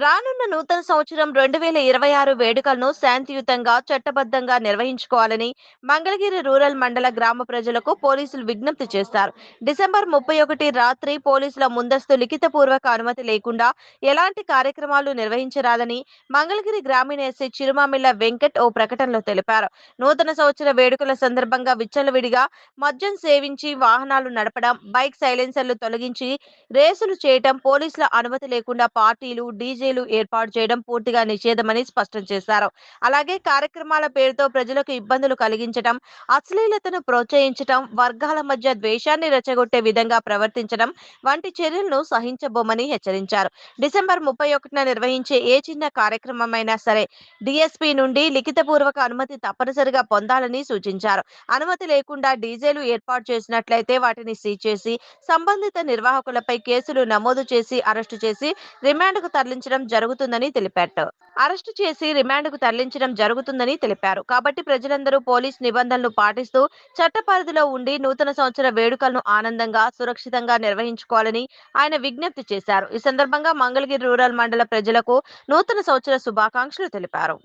రానున్న నూతన సంవత్సరం రెండు వేల ఇరవై ఆరు వేడుకలను శాంతియుతంగా చట్టబద్ధంగా నిర్వహించుకోవాలని మంగళగిరి రూరల్ మండల గ్రామ ప్రజలకు పోలీసులు విజ్ఞప్తి చేస్తారు డిసెంబర్ ముప్పై ఒకటి రాత్రి పోలీసుల ముందస్తు లిఖితపూర్వక అనుమతి లేకుండా ఎలాంటి కార్యక్రమాలు నిర్వహించరాదని మంగళగిరి గ్రామీణ ఎస్సీ చిరుమామిళ్ళ వెంకట్ ఓ ప్రకటనలో తెలిపారు. నూతన సంవత్సర వేడుకల సందర్భంగా విచ్చలవిడిగా మద్యం సేవించి వాహనాలు నడపడం బైక్ సైలెన్సర్లు తొలగించి రేసులు చేయటం పోలీసుల అనుమతి లేకుండా పార్టీలు డీజే డీజేలు ఏర్పాటు చేయడం పూర్తిగా నిషేధమని స్పష్టం చేశారు. అలాగే కార్యక్రమాల పేరుతో ప్రజలకు ఇబ్బందులు కలిగించడం అశ్లీలతను ప్రోత్సహించడం వర్గాల మధ్య ద్వేషాన్ని రెచ్చగొట్టే విధంగా ప్రవర్తించడం వంటి చర్యలను సహించబోమని హెచ్చరించారు. డిసెంబర్ ముప్పై ఒకటిన నిర్వహించే ఏ చిన్న కార్యక్రమమైనా సరే డిఎస్పీ నుండి లిఖితపూర్వక అనుమతి తప్పనిసరిగా పొందాలని సూచించారు. అనుమతి లేకుండా డీజేలు ఏర్పాటు చేసినట్లయితే వాటిని సీజ్ చేసి సంబంధిత నిర్వాహకులపై కేసులు నమోదు చేసి అరెస్టు చేసి రిమాండ్కు తరలించడం జరుగుతుందని తెలిపారు. అరెస్టు చేసి రిమాండ్కు తరలించడం జరుగుతుందని తెలిపారు. కాబట్టి ప్రజలందరూ పోలీస్ నిబంధనలు పాటిస్తూ చట్ట పరిధిలో ఉండి నూతన సంవత్సర వేడుకలను ఆనందంగా సురక్షితంగా నిర్వహించుకోవాలని ఆయన విజ్ఞప్తి చేశారు. ఈ సందర్భంగా మంగళగిరి రూరల్ మండల ప్రజలకు నూతన సంవత్సర శుభాకాంక్షలు తెలిపారు.